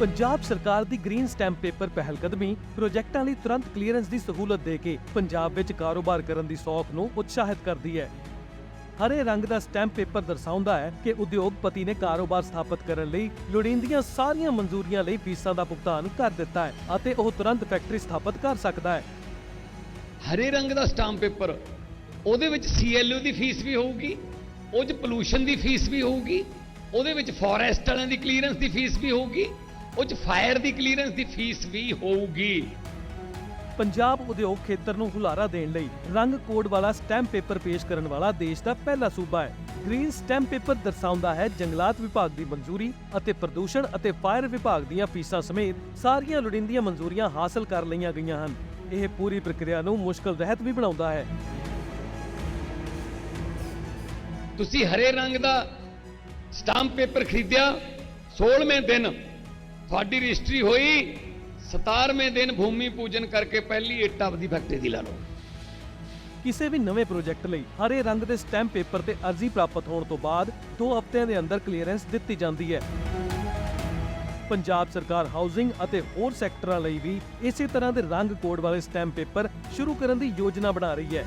ਪੰਜਾਬ ਸਰਕਾਰ ਦੀ green stamp paper ਪਹਿਲਕਦਮੀ ਪ੍ਰੋਜੈਕਟਾਂ ਲਈ ਤੁਰੰਤ ਕਲੀਅਰੈਂਸ ਦੀ ਸਹੂਲਤ ਦੇ ਕੇ ਪੰਜਾਬ ਵਿੱਚ ਕਾਰੋਬਾਰ ਕਰਨ ਦੀ ਸੌਖ ਨੂੰ ਉਤਸ਼ਾਹਿਤ ਕਰਦੀ ਹੈ। ਹਰੇ ਰੰਗ ਦਾ ਸਟੈਂਪ ਪੇਪਰ ਦਰਸਾਉਂਦਾ ਹੈ ਕਿ ਉਦਯੋਗਪਤੀ ਨੇ ਕਾਰੋਬਾਰ ਸਥਾਪਿਤ ਕਰਨ ਲਈ ਲੋੜੀਂਦੀਆਂ ਸਾਰੀਆਂ ਮਨਜ਼ੂਰੀਆਂ ਲਈ ਫੀਸਾਂ ਦਾ ਭੁਗਤਾਨ ਕਰ ਦਿੱਤਾ ਹੈ ਅਤੇ ਉਹ ਤੁਰੰਤ ਫੈਕਟਰੀ ਸਥਾਪਿਤ ਕਰ ਸਕਦਾ ਹੈ। ਹਰੇ ਰੰਗ ਦਾ ਸਟਾਂਪ ਪੇਪਰ, ਉਹਦੇ ਵਿੱਚ ਸੀਐਲਯੂ ਦੀ ਫੀਸ ਵੀ ਹੋਊਗੀ, ਉਹ 'ਚ ਪੋਲੂਸ਼ਨ ਦੀ ਫੀਸ ਵੀ ਹੋਊਗੀ, ਉਹਦੇ ਵਿੱਚ ਫੋਰੈਸਟ ਵਾਲਿਆਂ ਦੀ ਕਲੀਅਰੈਂਸ ਦੀ ਫੀਸ ਵੀ ਹੋਊਗੀ ਉਹ 'ਚ ਫਾਇਰ ਦੀ ਕਲੀਅਰੈਂਸ ਦੀ ਫੀਸ ਵੀ ਹੋਊਗੀ। ਪੰਜਾਬ ਉਦਯੋਗ ਖੇਤਰ ਨੂੰ ਹੁਲਾਰਾ ਦੇਣ ਲਈ ਰੰਗ ਕੋਡ ਵਾਲਾ ਸਟੈਂਪ ਪੇਪਰ ਪੇਸ਼ ਕਰਨ ਵਾਲਾ ਦੇਸ਼ ਦਾ ਪਹਿਲਾ ਸੂਬਾ ਹੈ। ਗ੍ਰੀਨ ਸਟੈਂਪ ਪੇਪਰ ਦਰਸਾਉਂਦਾ ਹੈ ਜੰਗਲਾਤ ਵਿਭਾਗ ਦੀ ਮਨਜ਼ੂਰੀ ਅਤੇ ਪ੍ਰਦੂਸ਼ਣ ਅਤੇ ਫਾਇਰ ਵਿਭਾਗ ਦੀਆਂ ਫੀਸਾਂ ਸਮੇਤ ਸਾਰੀਆਂ ਲੋੜੀਂਦੀਆਂ ਮਨਜ਼ੂਰੀਆਂ ਹਾਸਲ ਕਰ ਲਈਆਂ ਗਈਆਂ ਹਨ। ਇਹ ਪੂਰੀ ਪ੍ਰਕਿਰਿਆ ਨੂੰ ਮੁਸ਼ਕਲ ਰਹਿਤ ਵੀ ਬਣਾਉਂਦਾ ਹੈ। ਤੁਸੀਂ ਹਰੇ ਰੰਗ ਦਾ ਸਟਾਂਪ ਪੇਪਰ ਖਰੀਦਿਆ 16ਵੇਂ ਦਿਨ ਤੁਹਾਡੀ ਰਜਿਸਟਰੀ ਹੋਈ 17ਵੇਂ ਦਿਨ ਭੂਮੀ ਪੂਜਨ ਕਰਕੇ ਪਹਿਲੀ ਇੱਟ ਆਪਦੀ ਫੈਕਟਰੀ ਦੀ ਲਾ ਲਓ। ਕਿਸੇ ਵੀ ਨਵੇਂ ਪ੍ਰੋਜੈਕਟ ਲਈ ਹਰੇ ਰੰਗ ਦੇ ਸਟੈਂਪ ਪੇਪਰ ਤੇ ਅਰਜ਼ੀ ਪ੍ਰਾਪਤ ਹੋਣ ਤੋਂ ਬਾਅਦ 2 ਹਫ਼ਤਿਆਂ ਦੇ ਅੰਦਰ ਕਲੀਅਰੈਂਸ ਦਿੱਤੀ ਜਾਂਦੀ ਹੈ। ਪੰਜਾਬ ਸਰਕਾਰ ਹਾਊਸਿੰਗ ਅਤੇ ਹੋਰ ਸੈਕਟਰਾਂ ਲਈ ਵੀ ਇਸੇ ਤਰ੍ਹਾਂ ਦੇ ਰੰਗ ਕੋਡ ਵਾਲੇ ਸਟੈਂਪ ਪੇਪਰ ਸ਼ੁਰੂ ਕਰਨ ਦੀ ਯੋਜਨਾ ਬਣਾ ਰਹੀ ਹੈ।